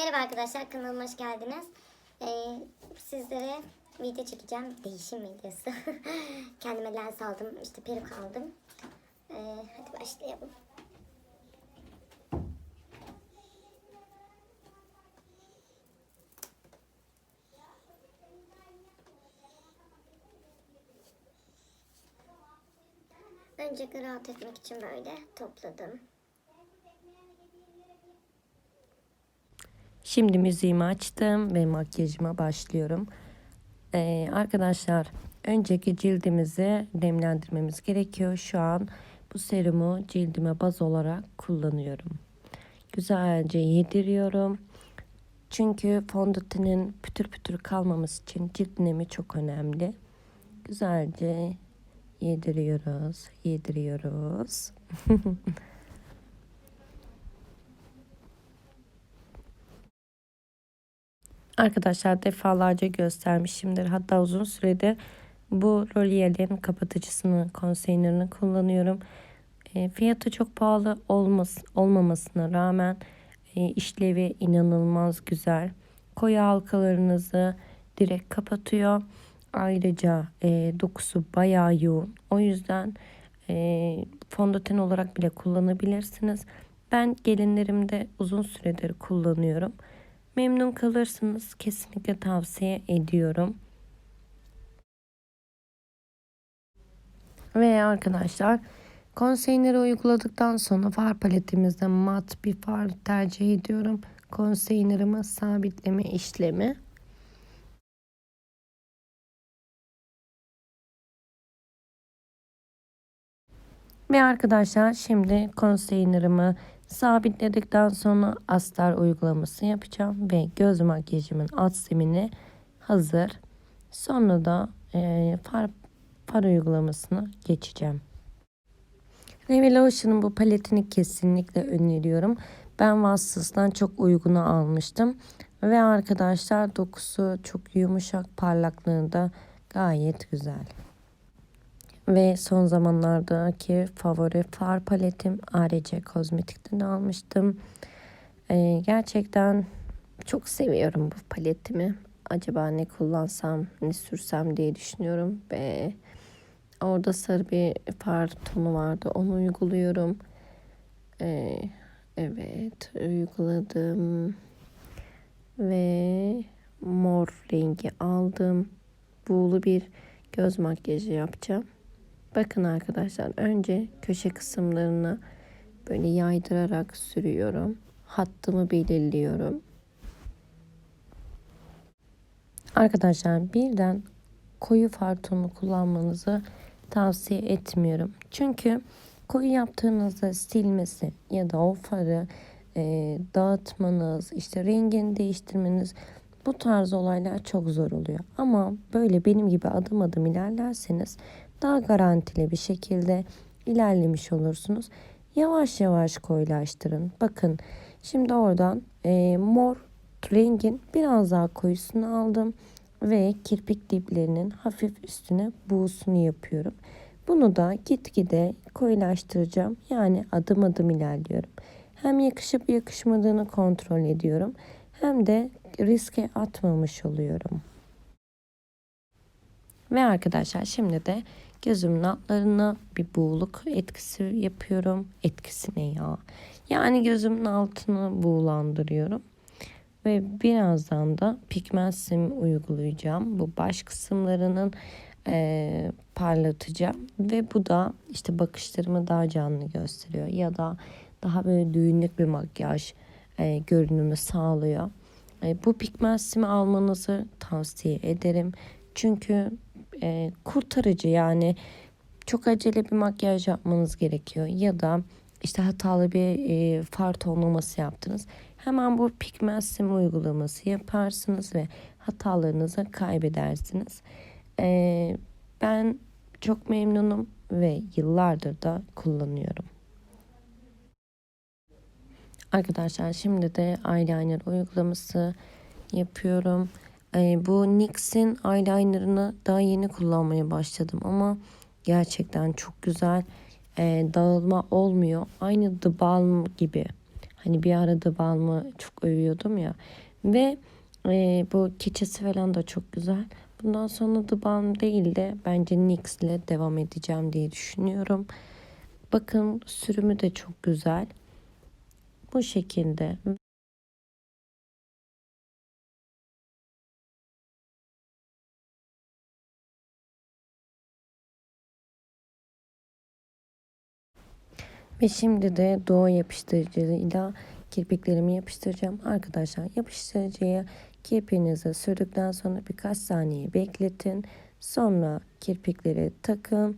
Merhaba arkadaşlar kanalıma hoş geldiniz. Ee, sizlere video çekeceğim. Değişim videosu. Kendime lens aldım. işte peruk aldım. Ee, hadi başlayalım. Önce rahat etmek için böyle topladım. Şimdi müziğimi açtım ve makyajıma başlıyorum. Ee, arkadaşlar önceki cildimizi nemlendirmemiz gerekiyor. Şu an bu serumu cildime baz olarak kullanıyorum. Güzelce yediriyorum. Çünkü fondötenin pütür pütür kalmaması için cilt nemi çok önemli. Güzelce yediriyoruz, yediriyoruz. Arkadaşlar defalarca göstermişimdir. Hatta uzun süredir bu L'Oreal'in kapatıcısını, konseynerini kullanıyorum. E, fiyatı çok pahalı olmaz, olmamasına rağmen e, işlevi inanılmaz güzel. Koyu halkalarınızı direkt kapatıyor. Ayrıca e, dokusu bayağı yoğun. O yüzden e, fondöten olarak bile kullanabilirsiniz. Ben gelinlerimde uzun süredir kullanıyorum. Memnun kalırsınız. Kesinlikle tavsiye ediyorum. Ve arkadaşlar konseyneri uyguladıktan sonra far paletimizde mat bir far tercih ediyorum. Konseynerimi sabitleme işlemi. Ve arkadaşlar şimdi konseynerimi sabitledikten sonra astar uygulaması yapacağım ve göz makyajımın alt simini hazır. Sonra da e, far, far uygulamasına geçeceğim. Revolution'un bu paletini kesinlikle öneriyorum. Ben Vassıs'tan çok uygunu almıştım. Ve arkadaşlar dokusu çok yumuşak parlaklığı da gayet güzel. Ve son zamanlardaki favori far paletim ARC Kozmetik'ten almıştım. Ee, gerçekten çok seviyorum bu paletimi. Acaba ne kullansam, ne sürsem diye düşünüyorum. Ve orada sarı bir far tonu vardı. Onu uyguluyorum. Ee, evet, uyguladım. Ve mor rengi aldım. Buğulu bir göz makyajı yapacağım. Bakın arkadaşlar önce köşe kısımlarını böyle yaydırarak sürüyorum. Hattımı belirliyorum. Arkadaşlar birden koyu far tonu kullanmanızı tavsiye etmiyorum. Çünkü koyu yaptığınızda silmesi ya da o farı e, dağıtmanız, işte rengini değiştirmeniz bu tarz olaylar çok zor oluyor. Ama böyle benim gibi adım adım ilerlerseniz daha garantili bir şekilde ilerlemiş olursunuz. Yavaş yavaş koyulaştırın. Bakın şimdi oradan e, mor rengin biraz daha koyusunu aldım ve kirpik diplerinin hafif üstüne buğusunu yapıyorum. Bunu da gitgide koyulaştıracağım. Yani adım adım ilerliyorum. Hem yakışıp yakışmadığını kontrol ediyorum. Hem de riske atmamış oluyorum. Ve arkadaşlar şimdi de gözümün altlarına bir buğuluk etkisi yapıyorum. Etkisi ne ya? Yani gözümün altını buğulandırıyorum. Ve birazdan da pigment sim uygulayacağım. Bu baş kısımlarının e, parlatacağım. Ve bu da işte bakışlarımı daha canlı gösteriyor. Ya da daha böyle düğünlük bir makyaj e, görünümü sağlıyor. E, bu pigment simi almanızı tavsiye ederim. Çünkü e, kurtarıcı yani çok acele bir makyaj yapmanız gerekiyor ya da işte hatalı bir e, far tonlaması yaptınız. Hemen bu pigment sim uygulaması yaparsınız ve hatalarınızı kaybedersiniz. E, ben çok memnunum ve yıllardır da kullanıyorum. Arkadaşlar şimdi de eyeliner uygulaması yapıyorum. E, bu NYX'in eyelinerını daha yeni kullanmaya başladım ama gerçekten çok güzel. E, dağılma olmuyor. Aynı The Balm gibi. Hani bir arada balmı çok övüyordum ya. Ve e, bu keçesi falan da çok güzel. Bundan sonra The Balm değil de bence NYX ile devam edeceğim diye düşünüyorum. Bakın sürümü de çok güzel. Bu şekilde. Ve şimdi de doğu yapıştırıcıyla kirpiklerimi yapıştıracağım. Arkadaşlar yapıştırıcıya kirpiğinizi sürdükten sonra birkaç saniye bekletin. Sonra kirpikleri takın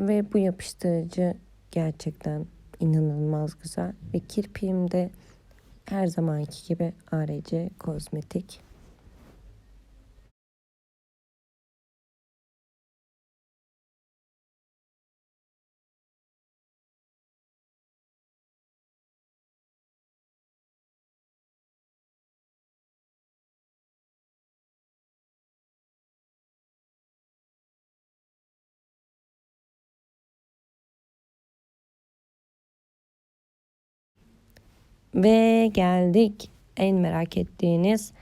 ve bu yapıştırıcı gerçekten inanılmaz güzel. Ve kirpiğim de her zamanki gibi ARC kozmetik. Ve geldik en merak ettiğiniz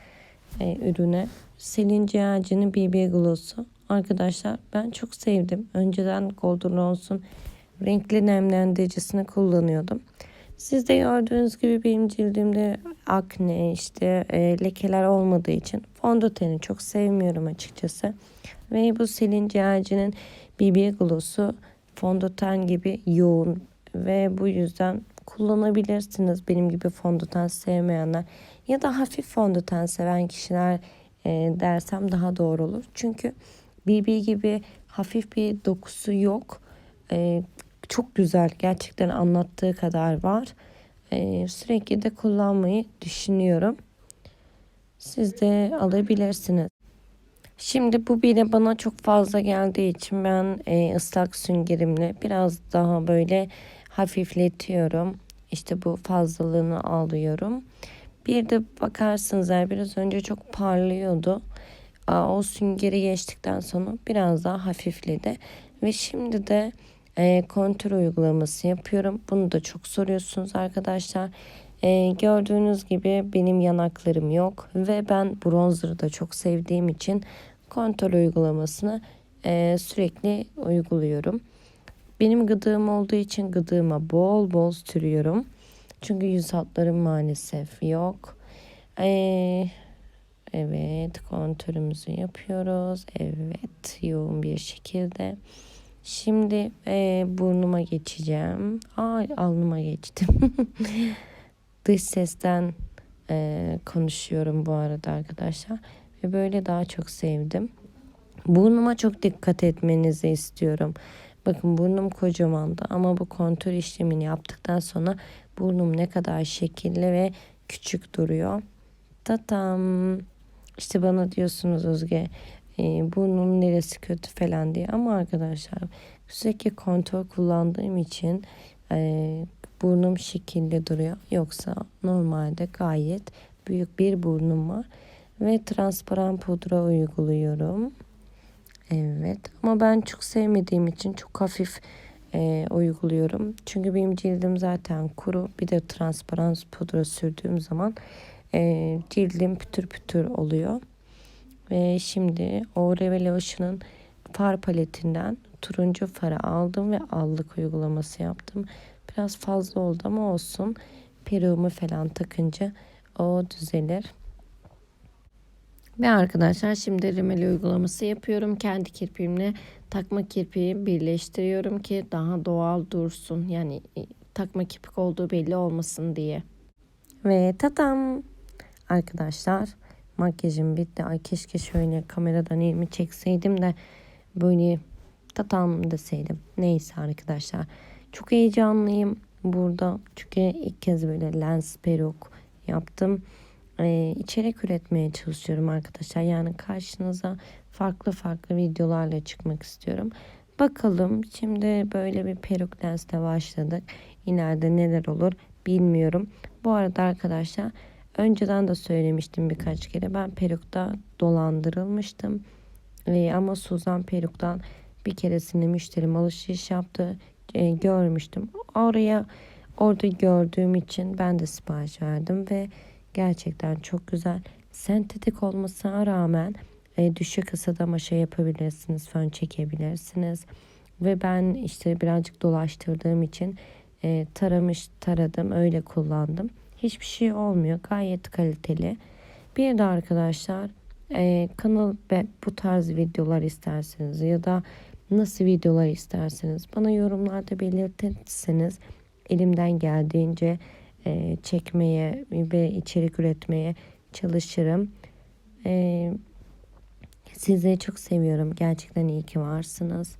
e, ürüne. Selin Ciğerci'nin BB Gloss'u. Arkadaşlar ben çok sevdim. Önceden Golden Rose'un renkli nemlendiricisini kullanıyordum. Siz de gördüğünüz gibi benim cildimde akne işte e, lekeler olmadığı için fondöteni çok sevmiyorum açıkçası. Ve bu Selin Ciğerci'nin BB Gloss'u fondöten gibi yoğun ve bu yüzden kullanabilirsiniz benim gibi fondöten sevmeyenler ya da hafif fondöten seven kişiler e, dersem daha doğru olur. Çünkü BB gibi hafif bir dokusu yok. E, çok güzel gerçekten anlattığı kadar var. E, sürekli de kullanmayı düşünüyorum. Siz de alabilirsiniz. Şimdi bu bile bana çok fazla geldiği için ben e, ıslak süngerimle biraz daha böyle hafifletiyorum. İşte bu fazlalığını alıyorum. Bir de bakarsınız eğer biraz önce çok parlıyordu. O süngeri geçtikten sonra biraz daha hafifledi. Ve şimdi de e, kontür uygulaması yapıyorum. Bunu da çok soruyorsunuz arkadaşlar. E, gördüğünüz gibi benim yanaklarım yok. Ve ben bronzer'ı da çok sevdiğim için kontür uygulamasını e, sürekli uyguluyorum. Benim gıdığım olduğu için gıdığıma bol bol sürüyorum. Çünkü yüz hatlarım maalesef yok. Ee, evet kontürümüzü yapıyoruz. Evet yoğun bir şekilde. Şimdi e, burnuma geçeceğim. Ay alnıma geçtim. Dış sesten e, konuşuyorum bu arada arkadaşlar. Ve böyle daha çok sevdim. Burnuma çok dikkat etmenizi istiyorum. Bakın burnum kocamandı ama bu kontür işlemini yaptıktan sonra burnum ne kadar şekilli ve küçük duruyor. Tatam. İşte bana diyorsunuz Özge e, burnum neresi kötü falan diye ama arkadaşlar sürekli kontör kullandığım için e, burnum şekilli duruyor. Yoksa normalde gayet büyük bir burnum var ve transparan pudra uyguluyorum. Evet ama ben çok sevmediğim için çok hafif e, uyguluyorum. Çünkü benim cildim zaten kuru bir de transparan pudra sürdüğüm zaman e, cildim pütür pütür oluyor. Ve şimdi o Revolution'ın far paletinden turuncu farı aldım ve allık uygulaması yaptım. Biraz fazla oldu ama olsun. Peruğumu falan takınca o düzelir. Ve arkadaşlar şimdi rimel uygulaması yapıyorum. Kendi kirpiğimle takma kirpiği birleştiriyorum ki daha doğal dursun. Yani e, takma kirpik olduğu belli olmasın diye. Ve tatam arkadaşlar makyajım bitti. Ay keşke şöyle kameradan elimi çekseydim de böyle tatam deseydim. Neyse arkadaşlar. Çok heyecanlıyım burada. Çünkü ilk kez böyle lens peruk yaptım e, içerik üretmeye çalışıyorum arkadaşlar. Yani karşınıza farklı farklı videolarla çıkmak istiyorum. Bakalım şimdi böyle bir peruk lensle başladık. İleride neler olur bilmiyorum. Bu arada arkadaşlar önceden de söylemiştim birkaç kere. Ben perukta dolandırılmıştım. E, ama Suzan peruktan bir keresinde müşterim alışveriş yaptı. E, görmüştüm. Oraya Orada gördüğüm için ben de sipariş verdim ve gerçekten çok güzel. Sentetik olmasına rağmen e, düşük ısıda maşa yapabilirsiniz, fön çekebilirsiniz. Ve ben işte birazcık dolaştırdığım için e, taramış taradım öyle kullandım. Hiçbir şey olmuyor gayet kaliteli. Bir de arkadaşlar e, kanal ve bu tarz videolar isterseniz ya da nasıl videolar isterseniz bana yorumlarda belirtirseniz elimden geldiğince e, çekmeye ve içerik üretmeye çalışırım. E, sizleri çok seviyorum. Gerçekten iyi ki varsınız.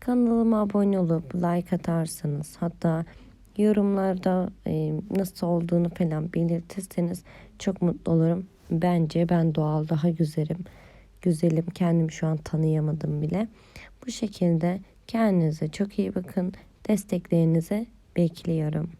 Kanalıma abone olup like atarsanız hatta yorumlarda e, nasıl olduğunu falan belirtirseniz çok mutlu olurum. Bence ben doğal daha güzelim. Güzelim. Kendimi şu an tanıyamadım bile. Bu şekilde kendinize çok iyi bakın. Desteklerinizi bekliyorum.